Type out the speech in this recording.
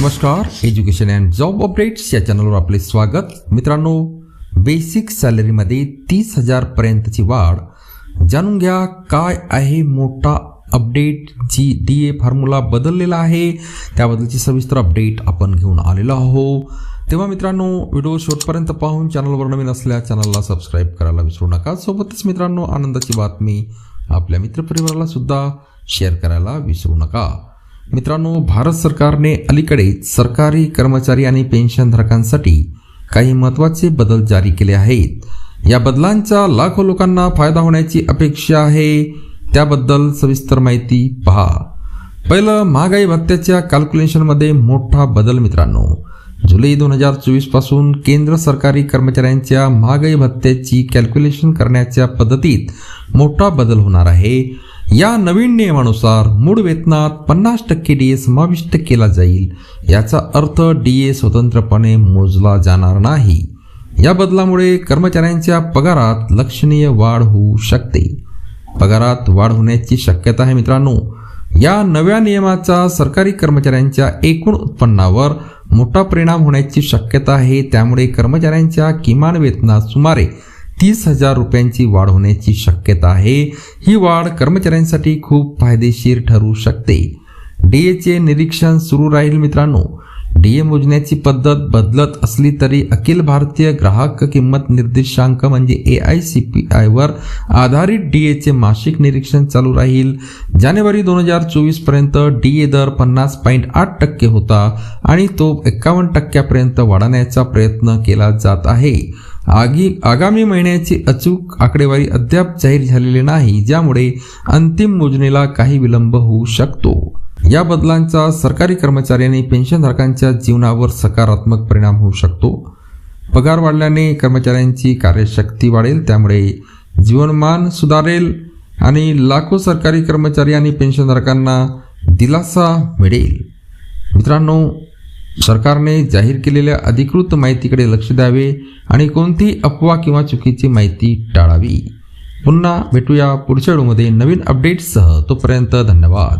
नमस्कार education and job updates या चॅनलवर आपले स्वागत. मित्रांनो बेसिक सॅलरीमध्ये तीस हजारपर्यंतची वाढ. जाणून घ्या काय आहे मोठा update G D A formula बदललेला आहे. त्याबद्दलची सविस्तर अपडेट आपण घेऊन आलेलो आहो तेव्हा मित्रांनो व्हिडिओ शेवटपर्यंत पाहून चॅनलवर नवीन असल्या चॅनलला सबस्क्राईब करायला विसरू नका. सोबतच मित्रांनो आनंदाची बातमी आपल्या मित्रपरिवाराला सुद्धा शेअर करायला विसरू नका. मित्रांनो भारत सरकारने अलीकडेच सरकारी कर्मचारी आणि पेन्शनधारकांसाठी काही महत्त्वाचे बदल जारी केले आहेत. या बदलांचा लाखो लोकांना फायदा होण्याची अपेक्षा आहे. त्याबद्दल सविस्तर माहिती पहा. पहिलं महागाई भत्त्याच्या कॅल्क्युलेशनमध्ये मोठा बदल मित्रांनो. जुलै दोन हजार चोवीसपासून केंद्र सरकारी कर्मचाऱ्यांच्या महागाई भत्त्याची कॅल्क्युलेशन करण्याच्या पद्धतीत मोठा बदल होणार आहे. या नवीन नियमानुसार मूळ वेतनात पन्नास टक्के डी ए समाविष्ट केला जाईल. याचा अर्थ डी ए स्वतंत्रपणे मोजला जाणार नाही. या बदलामुळे कर्मचाऱ्यांच्या पगारात लक्षणीय वाढ होऊ शकते. पगारात वाढ होण्याची शक्यता आहे मित्रांनो. या नव्या नियमाचा सरकारी कर्मचाऱ्यांच्या एकूण उत्पन्नावर मोठा परिणाम होण्याची शक्यता आहे. त्यामुळे कर्मचाऱ्यांच्या किमान वेतनात सुमारे तीस हजार रुपयांची वाढ होण्याची शक्यता आहे. ही वाढ कर्मचाऱ्यांसाठी खूप फायदेशीर ठरू शकते. डीएचे निरीक्षण सुरू राहील मित्रांनो. डीए मोजण्याची पद्धत बदलत असली तरी अखिल भारतीय ग्राहक किंमत निर्देशांक म्हणजे ए आय सी पी आयवर आधारित डीएचे मासिक निरीक्षण चालू राहील. जानेवारी दोन हजार चोवीसपर्यंत डीए दर पन्नास पॉईंट आठ टक्के होता आणि तो एकावन्न टक्क्यापर्यंत वाढवण्याचा प्रयत्न केला जात आहे. आगी आगामी महिन्याची अचूक आकडेवारी अद्याप जाहीर झालेली नाही ज्यामुळे अंतिम मोजणीला काही विलंब होऊ शकतो. या बदलांचा सरकारी कर्मचारी आणि पेन्शनधारकांच्या जीवनावर सकारात्मक परिणाम होऊ शकतो. पगार वाढल्याने कर्मचाऱ्यांची कार्यशक्ती वाढेल त्यामुळे जीवनमान सुधारेल आणि लाखो सरकारी कर्मचारी आणि पेन्शनधारकांना दिलासा मिळेल. मित्रांनो सरकारने जाहीर केलेल्या अधिकृत माहितीकडे लक्ष द्यावे आणि कोणतीही अफवा किंवा चुकीची माहिती टाळावी. पुन्हा भेटूया पुढच्या व्हिडिओमध्ये नवीन अपडेट्ससह तोपर्यंत धन्यवाद.